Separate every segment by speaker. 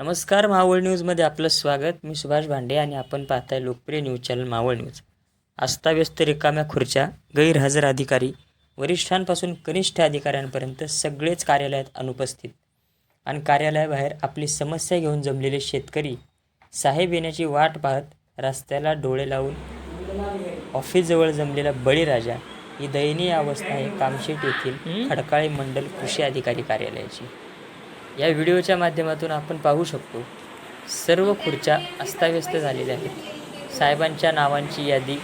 Speaker 1: नमस्कार मावळ न्यूजमध्ये आपलं स्वागत. मी सुभाष भांडे आणि आपण पाहताय लोकप्रिय न्यूज चॅनल मावळ न्यूज. अस्ताव्यस्त रिकाम्या खुर्च्या गैरहजर अधिकारी वरिष्ठांपासून कनिष्ठ अधिकाऱ्यांपर्यंत सगळेच कार्यालयात अनुपस्थित. आणि कार्यालयाबाहेर आपली समस्या घेऊन जमलेले शेतकरी साहेब येण्याची वाट पाहत रस्त्याला डोळे लावून ऑफिसजवळ जमलेला बळीराजा ही दयनीय अवस्था आहे. कामशेट येथील खडकाळे मंडल कृषी अधिकारी कार्यालयाची. या व्हिडिओच्या माध्यमातून आपण पाहू शकतो सर्व खुर्च्या अस्ताव्यस्त झालेल्या आहेत. साहेबांच्या नावांची यादी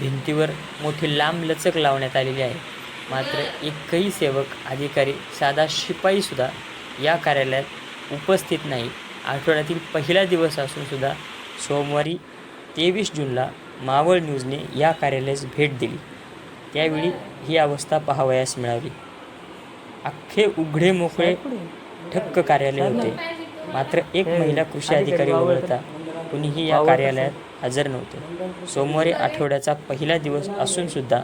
Speaker 1: भिंतीवर मोठी लांब लचक लावण्यात आलेली आहे. मात्र एकही सेवक अधिकारी साधा शिपाईसुद्धा या कार्यालयात उपस्थित नाही. आठवड्यातील पहिला दिवस असूनसुद्धा सोमवारी तेवीस जूनला मावळ न्यूजने या कार्यालयास भेट दिली. त्यावेळी ही अवस्था पाहावयास मिळाली. अख्खे उघडे मोकळे ठक्क कार्यालय होते. मात्र एक महिला कृषी अधिकारी वगळता कुणीही या कार्यालयात हजर नव्हते. सोमवारी आठवड्याचा पहिला दिवस असून सुद्धा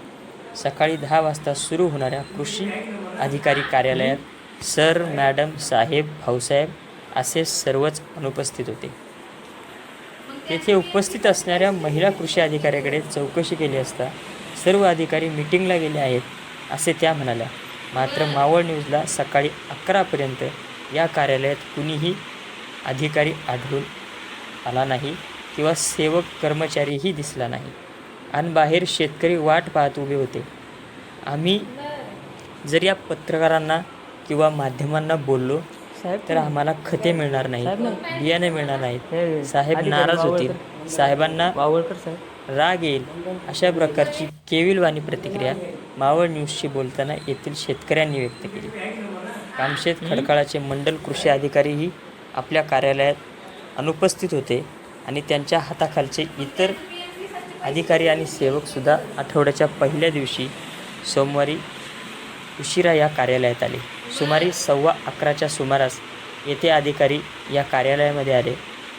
Speaker 1: सकाळी दहा वाजता सुरू होणाऱ्या कृषी अधिकारी कार्यालयात सर मॅडम साहेब भाऊसाहेब असे सर्वच अनुपस्थित होते. तेथे उपस्थित असणाऱ्या महिला कृषी अधिकाऱ्याकडे चौकशी केली असता सर्व अधिकारी मिटिंगला गेले आहेत असे त्या म्हणाल्या. मात्र मावळ न्यूजला सकाळी अकरापर्यंत या कार्यालयात कुणीही अधिकारी आढळून आला नाही किंवा सेवक कर्मचारीही दिसला नाही. आणि बाहेर शेतकरी वाट पाहत उभे होते. आम्ही जर या पत्रकारांना किंवा माध्यमांना बोललो तर आम्हाला खते मिळणार नाही बियाणे मिळणार नाहीत. साहेब नाराज होतील. साहेबांना
Speaker 2: वावळकर साहेब.
Speaker 1: राग येईल अशा प्रकारची केविलवाणी प्रतिक्रिया मावळ न्यूजशी बोलताना येथील शेतकऱ्यांनी व्यक्त केली. कामशेत खडकाळाचे मंडल कृषी अधिकारीही आपल्या कार्यालयात अनुपस्थित होते आणि त्यांच्या हाताखालचे इतर अधिकारी आणि सेवकसुद्धा आठवड्याच्या पहिल्या दिवशी सोमवारी उशिरा या कार्यालयात आले. सुमारे सव्वा अकराच्या सुमारास येथे अधिकारी या कार्यालयामध्ये आले.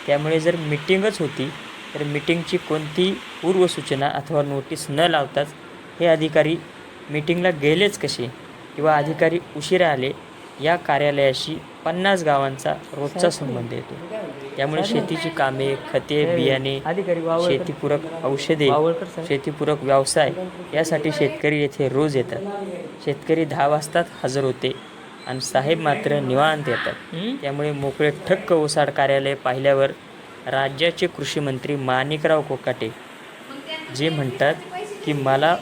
Speaker 1: त्यामुळे जर मिटिंगच होती तर मिटिंगची कोणती पूर्वसूचना अथवा नोटीस न लावताच हे अधिकारी मिटिंगला गेलेच कसे किंवा अधिकारी उशिरा आले या कार्यालयाशी पन्नास गावांचा रोजचा संबंध येतो. त्यामुळे शेतीची कामे खते बियाणे शेतीपूरक औषधे शेतीपूरक व्यवसाय यासाठी शेतकरी येथे रोज येतात. शेतकरी दहा वाजताच हजर होते आणि साहेब मात्र निवांत येतात. त्यामुळे मोकळे ठक्क ओसाड कार्यालय पाहिल्यावर राज्याचे कृषीमंत्री माणिकराव कोकाटे जे म्हणतात की मला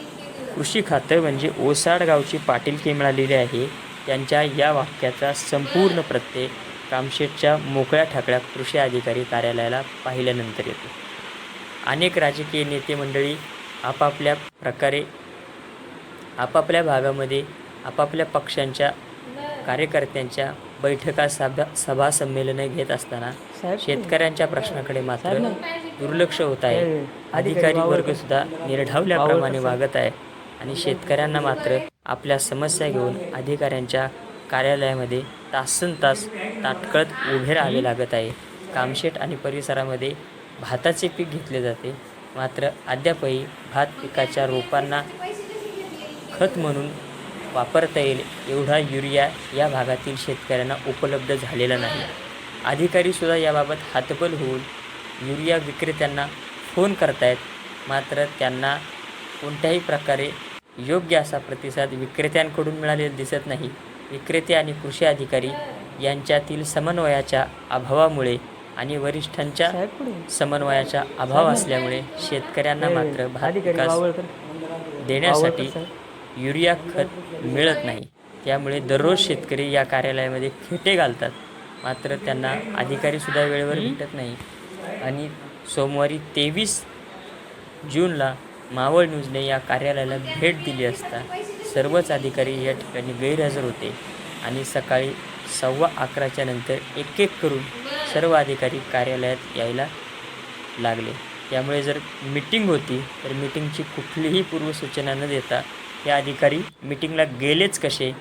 Speaker 1: कृषी खातं म्हणजे ओसाड गावची पाटीलकी मिळालेली आहे त्यांच्या या वाक्याचा संपूर्ण प्रत्यय कामशेटच्या मोकळ्या ठाकळ्या कृषी अधिकारी कार्यालयाला पाहिल्यानंतर येतो. अनेक राजकीय नेते मंडळी आपापल्या प्रकारे आपापल्या भागामध्ये आपापल्या पक्षांच्या कार्यकर्त्यांच्या बैठका सभा सभा संमेलनं घेत असताना शेतकऱ्यांच्या प्रश्नाकडे मात्र दुर्लक्ष होत आहे. अधिकारी. वर्ग सुद्धा निर्ढावल्याप्रमाणे वागत आहे. आणि शेतकऱ्यांना मात्र आपल्या समस्या घेऊन अधिकाऱ्यांच्या कार्यालयामध्ये तासन तास ताटकळत उभे राहावे लागत आहे. कामशेट आणि परिसरामध्ये भाताचे पीक घेतले जाते. मात्र अद्यापही भात पिकाच्या रोपांना खत म्हणून वापरता येईल एवढा युरिया या भागातील शेतकऱ्यांना उपलब्ध झालेला नाही. अधिकारीसुद्धा याबाबत हातबल होऊन युरिया विक्रेत्यांना फोन करतायत. मात्र त्यांना कोणत्याही प्रकारे योग्य असा प्रतिसाद विक्रेत्यांकडून मिळालेला दिसत नाही. विक्रेते आणि कृषी अधिकारी यांच्यातील समन्वयाच्या अभावामुळे आणि वरिष्ठांच्या
Speaker 2: साहेब पुढे
Speaker 1: समन्वयाचा अभाव असल्यामुळे शेतकऱ्यांना मात्र भात
Speaker 2: वावळकर.
Speaker 1: देण्यासाठी युरिया खत मिळत नाही. त्यामुळे दररोज शेतकरी या कार्यालयामध्ये खेटे घालतात. मात्र त्यांना अधिकारीसुद्धा वेळेवर भेटत नाही. आणि सोमवारी तेवीस जूनला मावळ न्यूजने या कार्यालयाला भेट दिली असता सर्वच अधिकारी या ठिकाणी गैरहजर होते. आणि सकाळी सव्वा अकराच्या नंतर एक एक करून सर्व अधिकारी कार्यालयात यायला लागले. त्यामुळे जर मिटिंग होती तर मिटिंगची कुठलीही पूर्वसूचना न देता हे अधिकारी मिटिंगला गेलेच कसे?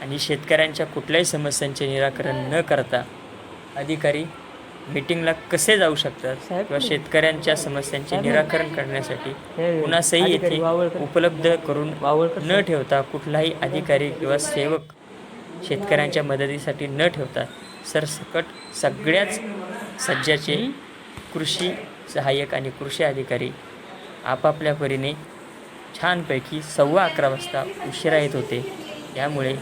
Speaker 1: आणि शेतकऱ्यांच्या कुठल्याही समस्यांचे निराकरण न करता अधिकारी मिटिंगला कसे जाऊ शकतात? किंवा शेतकऱ्यांच्या समस्यांचे निराकरण करण्यासाठी कुणासही येथे. उपलब्ध करून न ठेवता कुठलाही अधिकारी किंवा सेवक शेतकऱ्यांच्या मदतीसाठी न ठेवता सरसकट सगळ्याच सज्जाचे कृषी सहाय्यक आणि कृषी अधिकारी आपापल्या परीने छानपैकी सव्वा अकरा वाजता उशिरा येत होते. त्यामुळे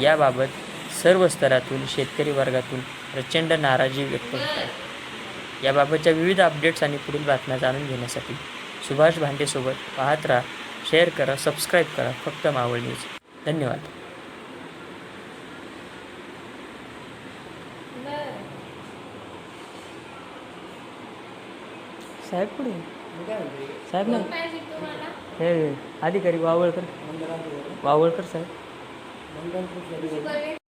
Speaker 1: याबाबत सर्व स्तरातून शेतकरी वर्गातून प्रचंड नाराजी व्यक्त होत आहे. याबाबतच्या विविध अपडेट्स आणि पुढील बातम्या जाणून घेण्यासाठी सुभाष भांडेसोबत पाहत राहा शेअर करा सबस्क्राईब करा फक्त मावळ न्यूज. धन्यवाद.
Speaker 2: साहेब कुठे? साहेब
Speaker 3: ना.
Speaker 2: हे अधिकारी वावळकर. वावळकर साहेब.